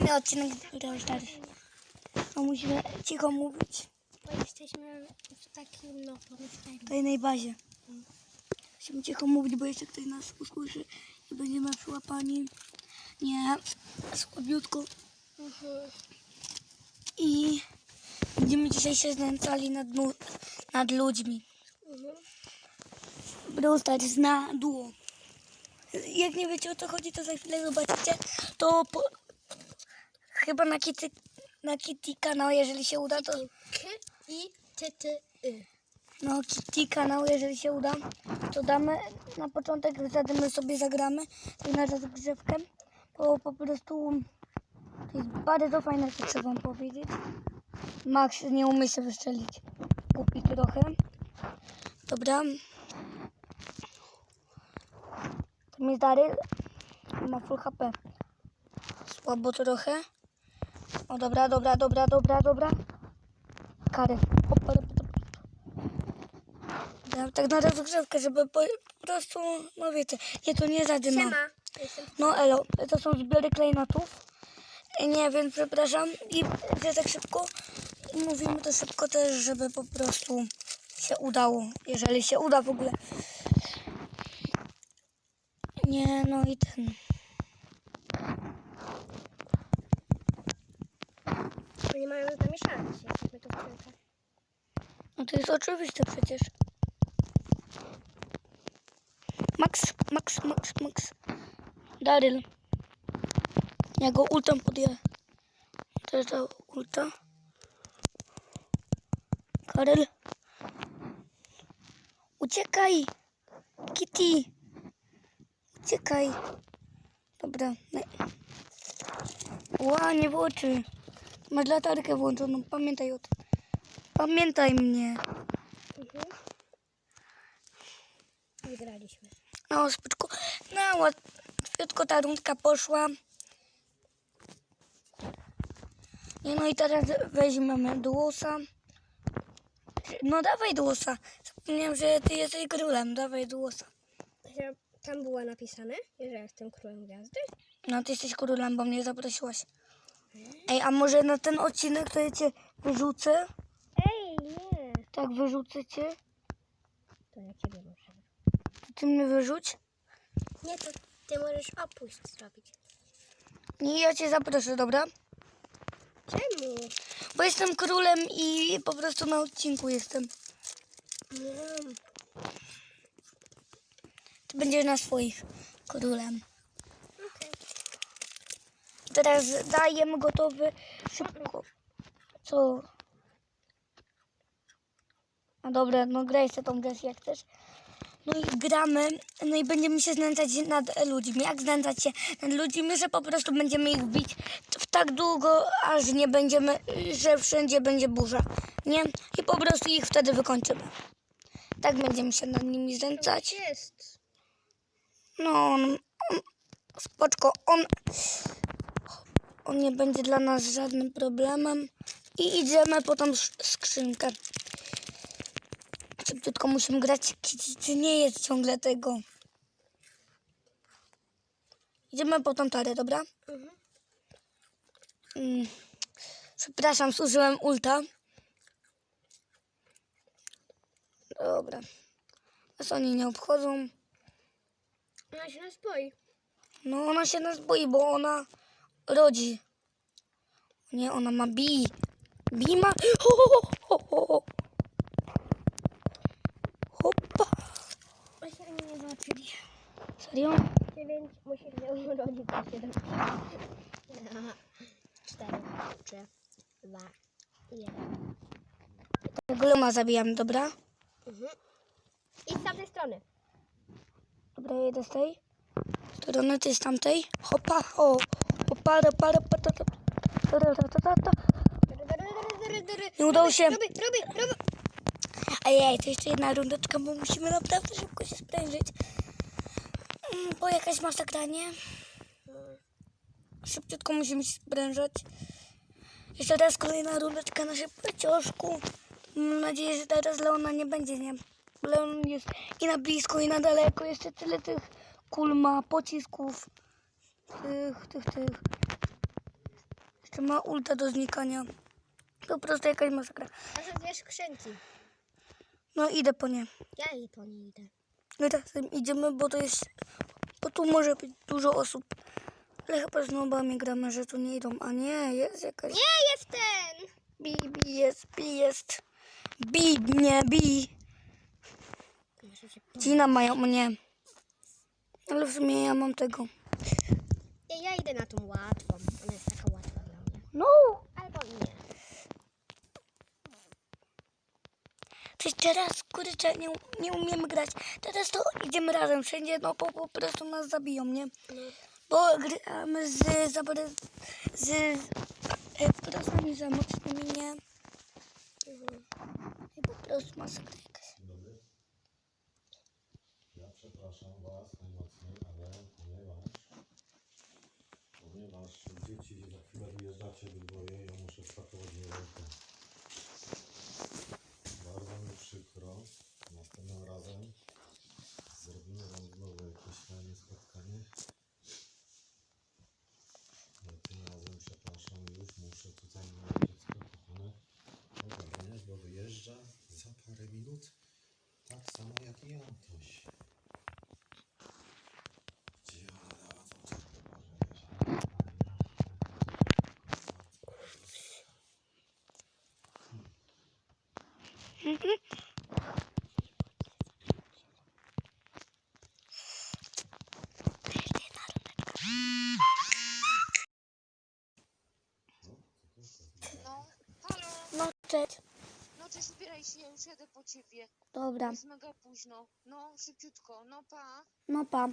Inny odcinek Brawl Stars. No musimy cicho mówić Bo jesteśmy w takim, no, pomieszczeniu. w tajnej bazie. Musimy cicho mówić, bo jeszcze ktoś nas usłyszy i będziemy przyłapani. Nie, słabiutko. Mhm. I będziemy dzisiaj się znęcali nad, nad ludźmi. Mhm. Brawl Stars na duo. Jak nie wiecie o co chodzi, to za chwilę zobaczycie. To po... chyba na Kitty, na Kitty kanał, jeżeli się uda, to K i T T Y. no Kitty kanał, jeżeli się uda, to damy na początek, zadymy sobie zagramy na rozgrzewkę, bo po prostu to jest bardzo fajne, co chcę wam powiedzieć. Max nie umie się wystrzelić. Kupi trochę. Dobra. Tam jest Daryl. Ma full HP. Słabo trochę. O dobra, dobra, dobra, dobra, dobra. Kary. Ja tak na rozgrzewkę, żeby po, po prostu, no wiecie, nie to nie zadyma. Siema. No elo, to są zbiory klejnotów. Nie wiem, przepraszam. I że tak szybko i mówimy to szybko też, żeby po prostu się udało. Jeżeli się uda w ogóle. Nie, no i ten. Oni mają z nami szans. Jesteśmy tu. No to jest oczywiste przecież. Max, Max, Max, Max. Daryl. Ja go ultem podjęłem. To jest ta ulta. Karel. Uciekaj. Kitty. Uciekaj. Dobra. Ła, nie w oczy. Masz latarkę włączoną. Pamiętaj o tym. Pamiętaj mnie. Mhm. Wygraliśmy. No, spoczko. No, łatwiutko ta rundka poszła. Nie, no i teraz weźmiemy Duosa. No, dawaj Duosa. Zapomniałem, że ty jesteś królem. Dawaj. Że Tam było napisane, że jestem królem gwiazdy. No, ty jesteś królem, bo mnie zaprosiłaś. Ej, a może na ten odcinek to ja cię wyrzucę? Ej, nie. Tak, wyrzucę cię. To ja ciebie muszę. Ty mnie wyrzuć? Nie, to ty możesz opuść zrobić. Nie, ja cię zaproszę, dobra? Czemu? Bo jestem królem i po prostu na odcinku jestem. Nie. Ty będziesz na swoich królem. Teraz dajemy gotowy szybko. Co? No dobra, no graj sobie tą grę jak chcesz. No i gramy, no i będziemy się znęcać nad ludźmi. Jak znęcać się nad ludźmi, że po prostu będziemy ich bić w tak długo, aż nie będziemy, że wszędzie będzie burza. Nie? I po prostu ich wtedy wykończymy. Tak będziemy się nad nimi znęcać. Jest. No, on, on spoczko, on, on nie będzie dla nas żadnym problemem. I idziemy po tą skrzynkę. Szybciutko musimy grać. Kitty nie jest ciągle tego. Idziemy po tą tarę, dobra? Mhm. Mm. Przepraszam, zużyłem ulta. Dobra. Nas oni nie obchodzą. Ona się nas boi. No ona się nas boi, bo ona rodzi. Nie, ona ma bi. Bi ma... Ho, ho, ho, ho, ho. Hopa. Właśnie oni nie zobaczyli. Serio? Dziewięć musisz się urodzić siedem. Cztery, trzy, dwa, jeden. Tego luma zabijamy, dobra? Mhm. I z tamtej strony. Dobra, jedę z tej strony, ty z tamtej. Hopa, o. Ta, ta, ta, ta, ta, ta. Nie udało się. Robię, robię, robię. Ejej, to jeszcze jedna rundeczka, bo musimy naprawdę szybko się sprężyć. Mm, Bo jakaś masakra, nie? Szybciutko musimy się sprężać. Jeszcze raz kolejna rundeczka na szybkościożku. Mam nadzieję, że teraz Leona nie będzie, nie? Leon jest i na blisko, i na daleko. Jeszcze tyle tych kul ma, pocisków. Tych, tych, tych. Jeszcze ma ulta do znikania. Po prostu jakaś masakra. Może dwie skrzynki. No idę po nie. Ja i po nie idę. No tak idziemy, bo to jest... Bo tu może być dużo osób. Ale chyba z nobami gramy, że tu nie idą. A nie, jest jakaś... Nie jest ten! Bi, bi jest, bi jest. Bi mnie, bi. Cina mają mnie. Ale w sumie ja mam tego. Ja, ja idę na tą łatwą. Ona jest taka łatwa dla mnie. No! Albo nie. Przecież teraz, kurczę, nie, nie umiemy grać. Teraz to idziemy razem wszędzie, no bo po prostu nas zabiją, nie? Bo gramy z, zabry, z e, prosami za mocnymi, nie? I po prostu masakra jakaś. Dobry. Ja przepraszam Was najmocniej, ale ponieważ, dzieci za chwilę wyjeżdżacie obydwoje, ja muszę spakować rękę. Bardzo mi przykro. Następnym razem zrobimy Wam znowu jakieś fajne spotkanie. Ale tym razem przepraszam, już muszę tutaj moje dziecko kochane ogarniać, bo wyjeżdża za parę minut. Tak samo jak i Antoś. No, No, cześć. no cześć, ubieraj się, ja już jadę po ciebie. Dobra, Jest mega późno. No, szybciutko, no pa. no pa.